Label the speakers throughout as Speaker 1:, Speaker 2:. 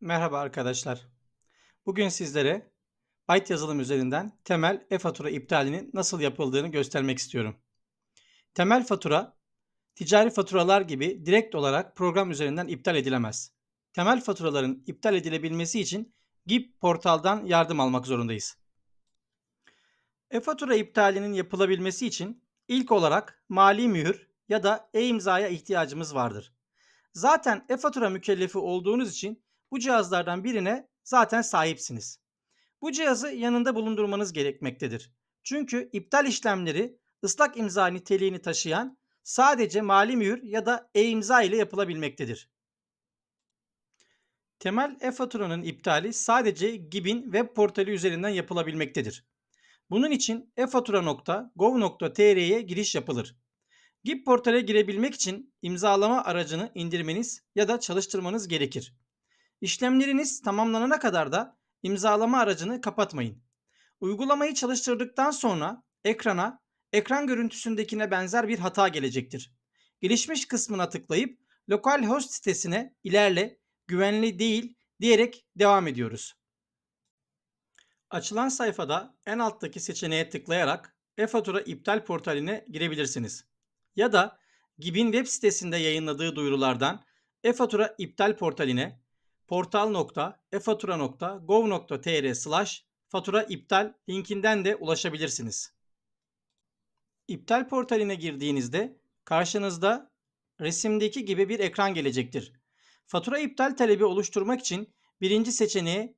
Speaker 1: Merhaba arkadaşlar. Bugün sizlere Byte yazılım üzerinden temel e-fatura iptalinin nasıl yapıldığını göstermek istiyorum. Temel fatura, ticari faturalar gibi direkt olarak program üzerinden iptal edilemez. Temel faturaların iptal edilebilmesi için GIP portaldan yardım almak zorundayız. E-fatura iptalinin yapılabilmesi için ilk olarak mali mühür ya da e-imzaya ihtiyacımız vardır. Zaten e-fatura mükellefi olduğunuz için bu cihazlardan birine zaten sahipsiniz. Bu cihazı yanında bulundurmanız gerekmektedir. Çünkü iptal işlemleri ıslak imza niteliğini taşıyan sadece mali mühür ya da e-imza ile yapılabilmektedir. Temel e-faturanın iptali sadece GİB'in web portali üzerinden yapılabilmektedir. Bunun için e-fatura.gov.tr'ye giriş yapılır. GİB portale girebilmek için imzalama aracını indirmeniz ya da çalıştırmanız gerekir. İşlemleriniz tamamlanana kadar da imzalama aracını kapatmayın. Uygulamayı çalıştırdıktan sonra ekrana ekran görüntüsündekine benzer bir hata gelecektir. Gelişmiş kısmına tıklayıp localhost sitesine ilerle, güvenli değil diyerek devam ediyoruz. Açılan sayfada en alttaki seçeneğe tıklayarak e-fatura iptal portaline girebilirsiniz. Ya da GİB'in web sitesinde yayınladığı duyurulardan e-fatura iptal portaline portal.efatura.gov.tr slash fatura iptal linkinden de ulaşabilirsiniz. İptal portaline girdiğinizde karşınızda resimdeki gibi bir ekran gelecektir. Fatura iptal talebi oluşturmak için birinci seçeneğe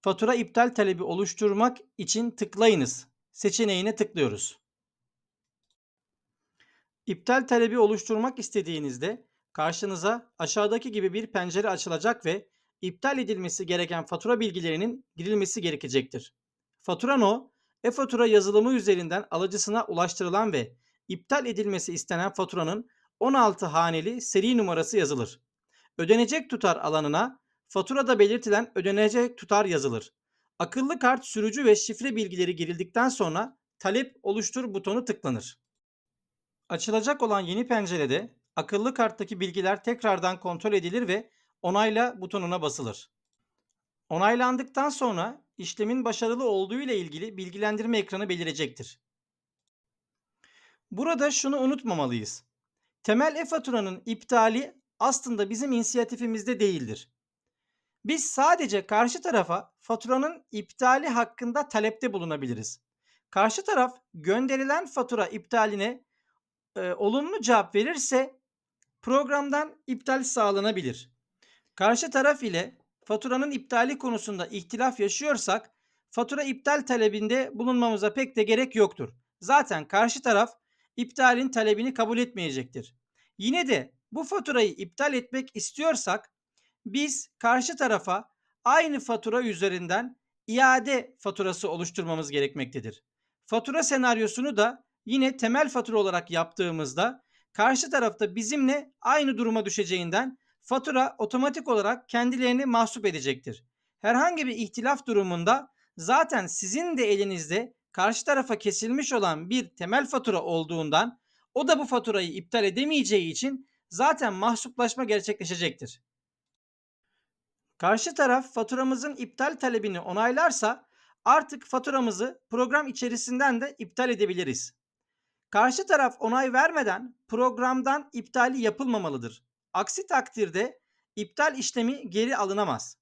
Speaker 1: fatura iptal talebi oluşturmak için tıklayınız seçeneğine tıklıyoruz. İptal talebi oluşturmak istediğinizde karşınıza aşağıdaki gibi bir pencere açılacak ve iptal edilmesi gereken fatura bilgilerinin girilmesi gerekecektir. Fatura no, e-fatura yazılımı üzerinden alıcısına ulaştırılan ve iptal edilmesi istenen faturanın 16 haneli seri numarası yazılır. Ödenecek tutar alanına faturada belirtilen ödenecek tutar yazılır. Akıllı kart sürücü ve şifre bilgileri girildikten sonra talep oluştur butonu tıklanır. Açılacak olan yeni pencerede akıllı karttaki bilgiler tekrardan kontrol edilir ve onayla butonuna basılır. Onaylandıktan sonra işlemin başarılı olduğu ile ilgili bilgilendirme ekranı belirecektir. Burada şunu unutmamalıyız. Temel e-faturanın iptali aslında bizim inisiyatifimizde değildir. Biz sadece karşı tarafa faturanın iptali hakkında talepte bulunabiliriz. Karşı taraf gönderilen fatura iptaline e, olumlu cevap verirse programdan iptal sağlanabilir. Karşı taraf ile faturanın iptali konusunda ihtilaf yaşıyorsak fatura iptal talebinde bulunmamıza pek de gerek yoktur. Zaten karşı taraf iptalin talebini kabul etmeyecektir. Yine de bu faturayı iptal etmek istiyorsak biz karşı tarafa aynı fatura üzerinden iade faturası oluşturmamız gerekmektedir. Fatura senaryosunu da yine temel fatura olarak yaptığımızda karşı tarafta bizimle aynı duruma düşeceğinden fatura otomatik olarak kendilerini mahsup edecektir. Herhangi bir ihtilaf durumunda zaten sizin de elinizde karşı tarafa kesilmiş olan bir temel fatura olduğundan o da bu faturayı iptal edemeyeceği için zaten mahsuplaşma gerçekleşecektir. Karşı taraf faturamızın iptal talebini onaylarsa artık faturamızı program içerisinden de iptal edebiliriz. Karşı taraf onay vermeden programdan iptali yapılmamalıdır. Aksi takdirde iptal işlemi geri alınamaz.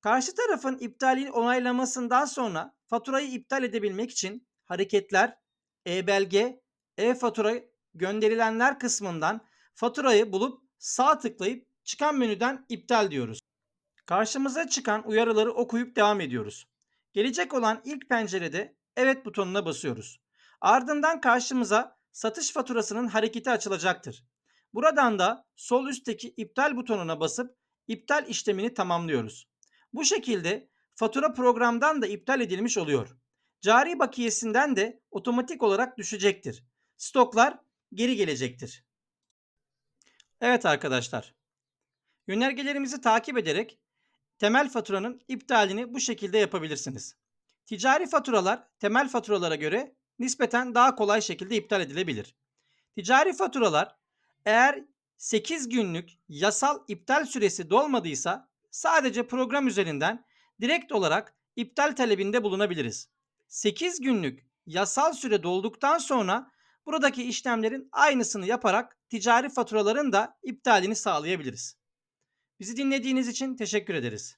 Speaker 1: Karşı tarafın iptalini onaylamasından sonra faturayı iptal edebilmek için hareketler, e-belge, e-fatura gönderilenler kısmından faturayı bulup sağ tıklayıp çıkan menüden iptal diyoruz. Karşımıza çıkan uyarıları okuyup devam ediyoruz. Gelecek olan ilk pencerede evet butonuna basıyoruz. Ardından karşımıza satış faturasının hareketi açılacaktır. Buradan da sol üstteki iptal butonuna basıp iptal işlemini tamamlıyoruz. Bu şekilde fatura programdan da iptal edilmiş oluyor. Cari bakiyesinden de otomatik olarak düşecektir. Stoklar geri gelecektir. Evet arkadaşlar. Yönergelerimizi takip ederek temel faturanın iptalini bu şekilde yapabilirsiniz. Ticari faturalar temel faturalara göre nispeten daha kolay şekilde iptal edilebilir. Ticari faturalar eğer 8 günlük yasal iptal süresi dolmadıysa sadece program üzerinden direkt olarak iptal talebinde bulunabiliriz. 8 günlük yasal süre dolduktan sonra buradaki işlemlerin aynısını yaparak ticari faturaların da iptalini sağlayabiliriz. Bizi dinlediğiniz için teşekkür ederiz.